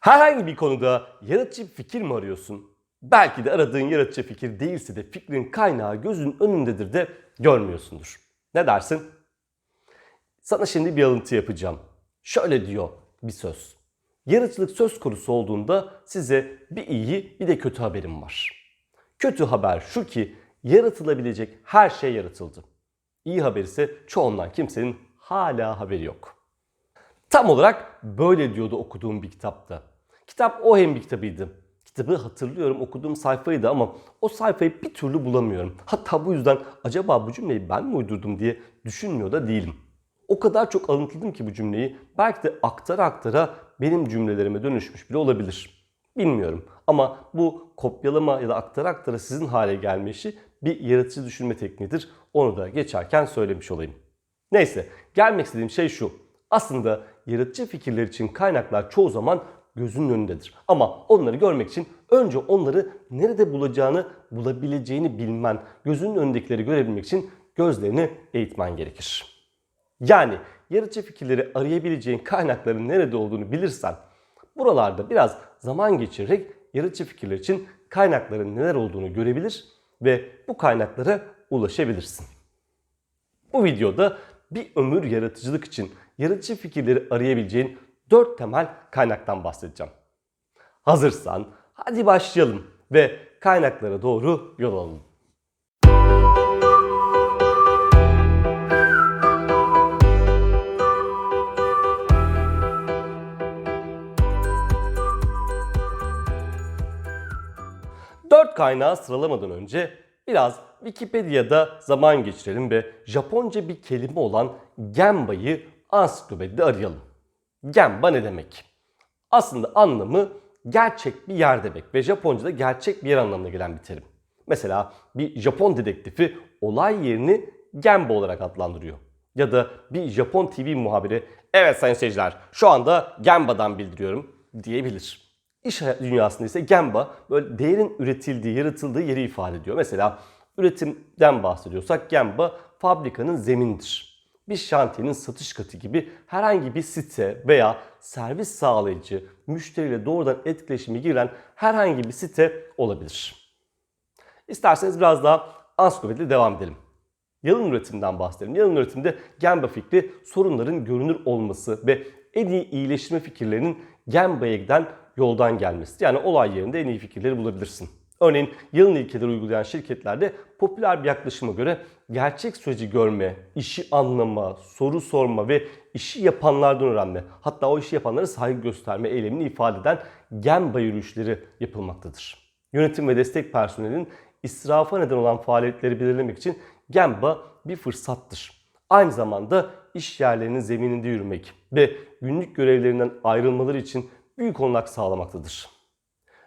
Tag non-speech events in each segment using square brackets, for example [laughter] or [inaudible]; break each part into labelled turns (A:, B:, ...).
A: Herhangi bir konuda yaratıcı bir fikir mi arıyorsun? Belki de aradığın yaratıcı fikir değilse de fikrin kaynağı gözün önündedir de görmüyorsundur. Ne dersin? Sana şimdi bir alıntı yapacağım. Şöyle diyor bir söz. Yaratıcılık söz konusu olduğunda size bir iyi bir de kötü haberim var. Kötü haber şu ki yaratılabilecek her şey yaratıldı. İyi haber ise çoğundan kimsenin hala haberi yok. Tam olarak böyle diyordu okuduğum bir kitapta. Kitap o hem bir kitabıydı. Kitabı hatırlıyorum okuduğum sayfaydı ama o sayfayı bir türlü bulamıyorum. Hatta bu yüzden acaba bu cümleyi ben mi uydurdum diye düşünmüyor da değilim. O kadar çok alıntıladım ki bu cümleyi belki de aktara aktara benim cümlelerime dönüşmüş bile olabilir. Bilmiyorum ama bu kopyalama ya da aktara aktara sizin hale gelme işi bir yaratıcı düşünme tekniğidir. Onu da geçerken söylemiş olayım. Neyse gelmek istediğim şey şu. Aslında yaratıcı fikirler için kaynaklar çoğu zaman gözünün önündedir. Ama onları görmek için önce onları nerede bulacağını, bulabileceğini bilmen, gözünün önündekileri görebilmek için gözlerini eğitmen gerekir. Yani yaratıcı fikirleri arayabileceğin kaynakların nerede olduğunu bilirsen, buralarda biraz zaman geçirerek yaratıcı fikirler için kaynakların neler olduğunu görebilir ve bu kaynaklara ulaşabilirsin. Bu videoda bir ömür yaratıcılık için yaratıcı fikirleri arayabileceğin 4 temel kaynaktan bahsedeceğim. Hazırsan hadi başlayalım ve kaynaklara doğru yol alalım. Dört kaynağı sıralamadan önce biraz Wikipedia'da zaman geçirelim ve Japonca bir kelime olan Genba'yı ansiklopedide arayalım. Genba ne demek? Aslında anlamı gerçek bir yer demek ve Japonca'da gerçek bir yer anlamına gelen bir terim. Mesela bir Japon dedektifi olay yerini Genba olarak adlandırıyor. Ya da bir Japon TV muhabiri evet sayın seyirciler şu anda Genba'dan bildiriyorum diyebilir. İş dünyasında ise Genba böyle değerin üretildiği, yaratıldığı yeri ifade ediyor. Mesela üretimden bahsediyorsak Genba fabrikanın zemindir. Bir şantiyenin satış katı gibi herhangi bir site veya servis sağlayıcı, müşteriyle doğrudan etkileşime giren herhangi bir site olabilir. İsterseniz biraz daha ansiklopediyle devam edelim. Yalın üretimden bahsedelim. Yalın üretimde Genba fikri sorunların görünür olması ve en iyi iyileştirme fikirlerinin Genba'ya giden yoldan gelmesi. Yani olay yerinde en iyi fikirleri bulabilirsin. Örneğin yalın ilkeleri uygulayan şirketlerde popüler bir yaklaşıma göre gerçek süreci görme, işi anlama, soru sorma ve işi yapanlardan öğrenme, hatta o işi yapanlara saygı gösterme eylemini ifade eden Genba yürüyüşleri yapılmaktadır. Yönetim ve destek personelinin israfa neden olan faaliyetleri belirlemek için Genba bir fırsattır. Aynı zamanda iş yerlerinin zemininde yürümek ve günlük görevlerinden ayrılmaları için büyük olanak sağlamaktadır.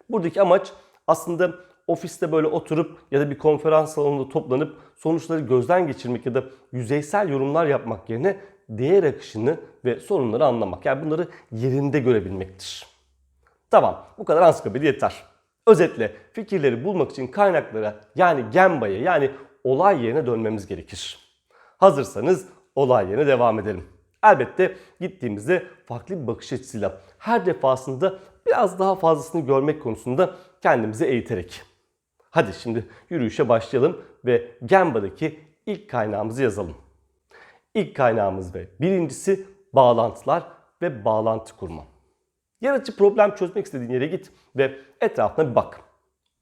A: Buradaki amaç aslında ofiste böyle oturup ya da bir konferans salonunda toplanıp sonuçları gözden geçirmek ya da yüzeysel yorumlar yapmak yerine değer akışını ve sorunları anlamak. Yani bunları yerinde görebilmektir. Tamam bu kadar ansiklopedi yeter. Özetle fikirleri bulmak için kaynaklara yani Genba'ya yani olay yerine dönmemiz gerekir. Hazırsanız olay yerine devam edelim. Elbette gittiğimizde farklı bir bakış açısıyla her defasında biraz daha fazlasını görmek konusunda kendimizi eğiterek. Hadi şimdi yürüyüşe başlayalım ve Genba'daki ilk kaynağımızı yazalım. İlk kaynağımız ve birincisi bağlantılar ve bağlantı kurma. Yaratıcı problem çözmek istediğin yere git ve etrafına bir bak.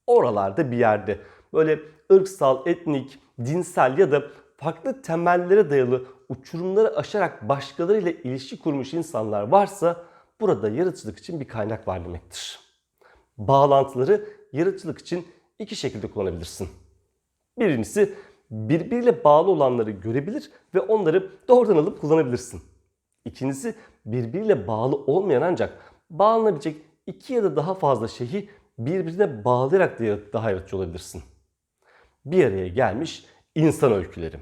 A: Oralarda bir yerde böyle ırksal, etnik, dinsel ya da farklı temellere dayalı uçurumları aşarak başkalarıyla ilişki kurmuş insanlar varsa burada yaratıcılık için bir kaynak var demektir. Bağlantıları yaratıcılık için iki şekilde kullanabilirsin. Birincisi birbiriyle bağlı olanları görebilir ve onları doğrudan alıp kullanabilirsin. İkincisi birbiriyle bağlı olmayan ancak bağlanabilecek iki ya da daha fazla şeyi birbirine bağlayarak da daha yaratıcı olabilirsin. Bir araya gelmiş insan öyküleri.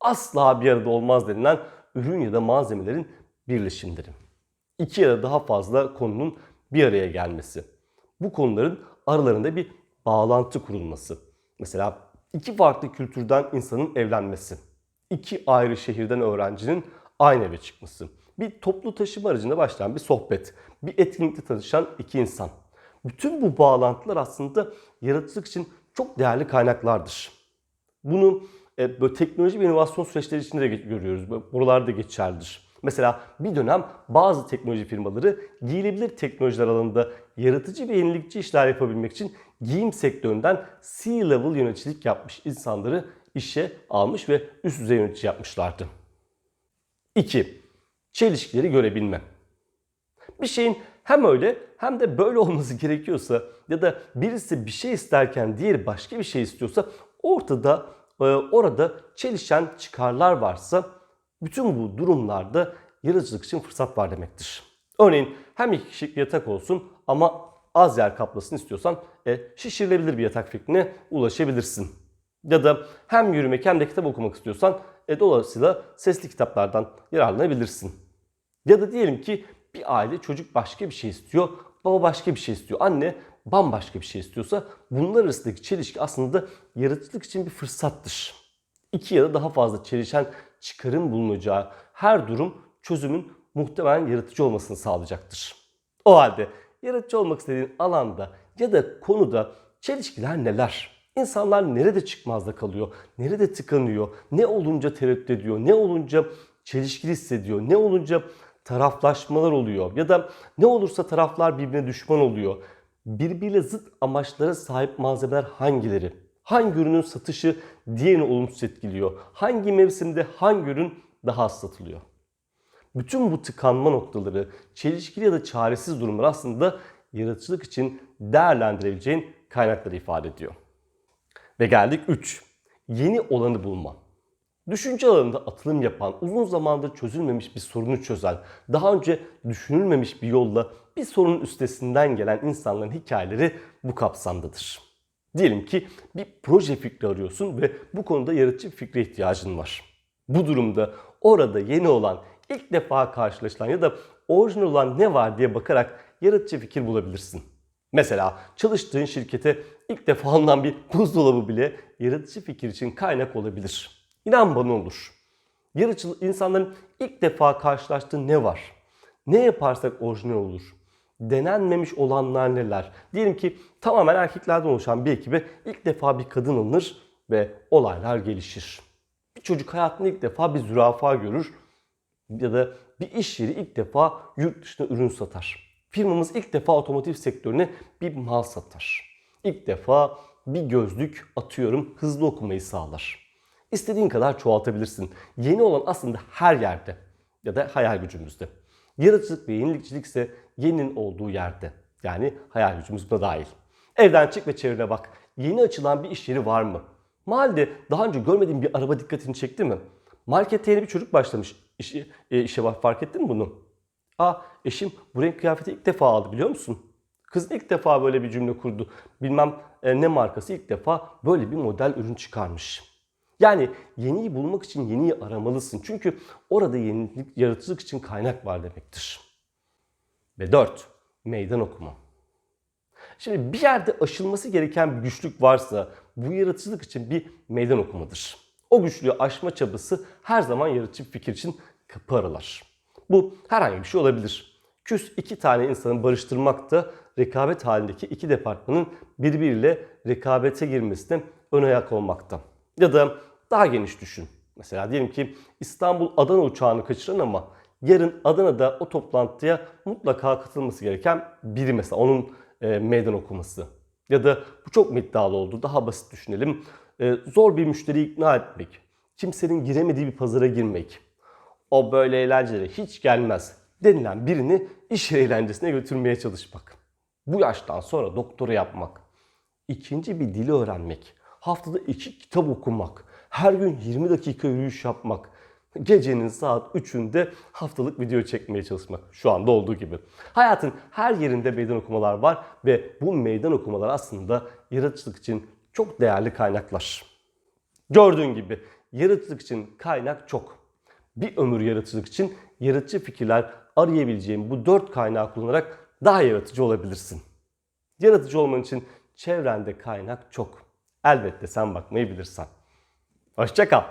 A: Asla bir arada olmaz denilen ürün ya da malzemelerin birleşimleri. İki ya da daha fazla konunun bir araya gelmesi. Bu konuların aralarında bir bağlantı kurulması. Mesela iki farklı kültürden insanın evlenmesi. İki ayrı şehirden öğrencinin aynı eve çıkması. Bir toplu taşıma aracında başlayan bir sohbet, bir etkinlikte tanışan iki insan. Bütün bu bağlantılar aslında yaratıcılık için çok değerli kaynaklardır. Bunu e, böyle teknoloji ve inovasyon süreçleri içinde de görüyoruz. Buralarda geçerlidir. Mesela bir dönem bazı teknoloji firmaları giyilebilir teknolojiler alanında yaratıcı ve yenilikçi işler yapabilmek için giyim sektöründen C-level yöneticilik yapmış insanları işe almış ve üst düzey yönetici yapmışlardı. 2. Çelişkileri görebilme. Bir şeyin hem öyle hem de böyle olması [laughs] gerekiyorsa ya da birisi bir şey isterken diğeri başka bir şey istiyorsa ortada e, orada çelişen çıkarlar varsa bütün bu durumlarda yaratıcılık için fırsat var demektir. Örneğin hem iki kişilik bir yatak olsun ama az yer kaplasın istiyorsan e, şişirilebilir bir yatak fikrine ulaşabilirsin. Ya da hem yürümek hem de kitap okumak istiyorsan e, dolayısıyla sesli kitaplardan yararlanabilirsin. Ya da diyelim ki bir aile çocuk başka bir şey istiyor, baba başka bir şey istiyor, anne bambaşka bir şey istiyorsa bunlar arasındaki çelişki aslında yaratıcılık için bir fırsattır. İki ya da daha fazla çelişen çıkarım bulunacağı her durum çözümün muhtemelen yaratıcı olmasını sağlayacaktır. O halde yaratıcı olmak istediğin alanda ya da konuda çelişkiler neler? İnsanlar nerede çıkmazda kalıyor? Nerede tıkanıyor? Ne olunca tereddüt ediyor? Ne olunca çelişkili hissediyor? Ne olunca taraflaşmalar oluyor? Ya da ne olursa taraflar birbirine düşman oluyor? Birbiriyle zıt amaçlara sahip malzemeler hangileri? Hangi ürünün satışı diğerini olumsuz etkiliyor? Hangi mevsimde hangi ürün daha az satılıyor? Bütün bu tıkanma noktaları, çelişkili ya da çaresiz durumlar aslında yaratıcılık için değerlendirebileceğin kaynakları ifade ediyor. Ve geldik 3. Yeni olanı bulma. Düşünce alanında atılım yapan, uzun zamandır çözülmemiş bir sorunu çözen, daha önce düşünülmemiş bir yolla bir sorunun üstesinden gelen insanların hikayeleri bu kapsamdadır. Diyelim ki bir proje fikri arıyorsun ve bu konuda yaratıcı bir fikre ihtiyacın var. Bu durumda orada yeni olan, ilk defa karşılaşılan ya da orijinal olan ne var diye bakarak yaratıcı fikir bulabilirsin. Mesela çalıştığın şirkete ilk defa alınan bir buzdolabı bile yaratıcı fikir için kaynak olabilir. İnan bana olur. Yaratıcı insanların ilk defa karşılaştığı ne var? Ne yaparsak orijinal olur? Denenmemiş olanlar neler? Diyelim ki tamamen erkeklerden oluşan bir ekibe ilk defa bir kadın alınır ve olaylar gelişir. Bir çocuk hayatında ilk defa bir zürafa görür ya da bir iş yeri ilk defa yurt dışına ürün satar. Firmamız ilk defa otomotiv sektörüne bir mal satar. İlk defa bir gözlük atıyorum hızlı okumayı sağlar. İstediğin kadar çoğaltabilirsin. Yeni olan aslında her yerde ya da hayal gücümüzde. Yaratıcılık ve yenilikçilik ise yeninin olduğu yerde. Yani hayal gücümüz buna dahil. Evden çık ve çevrene bak. Yeni açılan bir iş yeri var mı? Mahallede daha önce görmediğin bir araba dikkatini çekti mi? Markette yeni bir çocuk başlamış işe, e, işe bak fark ettin mi bunu? Aa eşim bu renk kıyafeti ilk defa aldı biliyor musun? Kız ilk defa böyle bir cümle kurdu. Bilmem e, ne markası ilk defa böyle bir model ürün çıkarmış. Yani yeniyi bulmak için yeniyi aramalısın. Çünkü orada yenilik, yaratıcılık için kaynak var demektir. Ve 4. Meydan okuma. Şimdi bir yerde aşılması gereken bir güçlük varsa bu yaratıcılık için bir meydan okumadır. O güçlüğü aşma çabası her zaman yaratıcı fikir için kapı aralar. Bu herhangi bir şey olabilir. Küs iki tane insanı barıştırmak da rekabet halindeki iki departmanın birbiriyle rekabete girmesine ön ayak olmakta. Ya da daha geniş düşün. Mesela diyelim ki İstanbul Adana uçağını kaçıran ama yarın Adana'da o toplantıya mutlaka katılması gereken biri mesela onun e, meydan okuması. Ya da bu çok mu iddialı oldu? Daha basit düşünelim. E, zor bir müşteriyi ikna etmek. Kimsenin giremediği bir pazara girmek. O böyle eğlencelere hiç gelmez denilen birini iş eğlencesine götürmeye çalışmak. Bu yaştan sonra doktora yapmak. ikinci bir dili öğrenmek. Haftada iki kitap okumak. Her gün 20 dakika yürüyüş yapmak. Gecenin saat 3'ünde haftalık video çekmeye çalışmak. Şu anda olduğu gibi. Hayatın her yerinde meydan okumalar var ve bu meydan okumalar aslında yaratıcılık için çok değerli kaynaklar. Gördüğün gibi yaratıcılık için kaynak çok. Bir ömür yaratıcılık için yaratıcı fikirler arayabileceğin bu dört kaynağı kullanarak daha yaratıcı olabilirsin. Yaratıcı olman için çevrende kaynak çok. Elbette sen bakmayı bilirsen. Hoşçakal.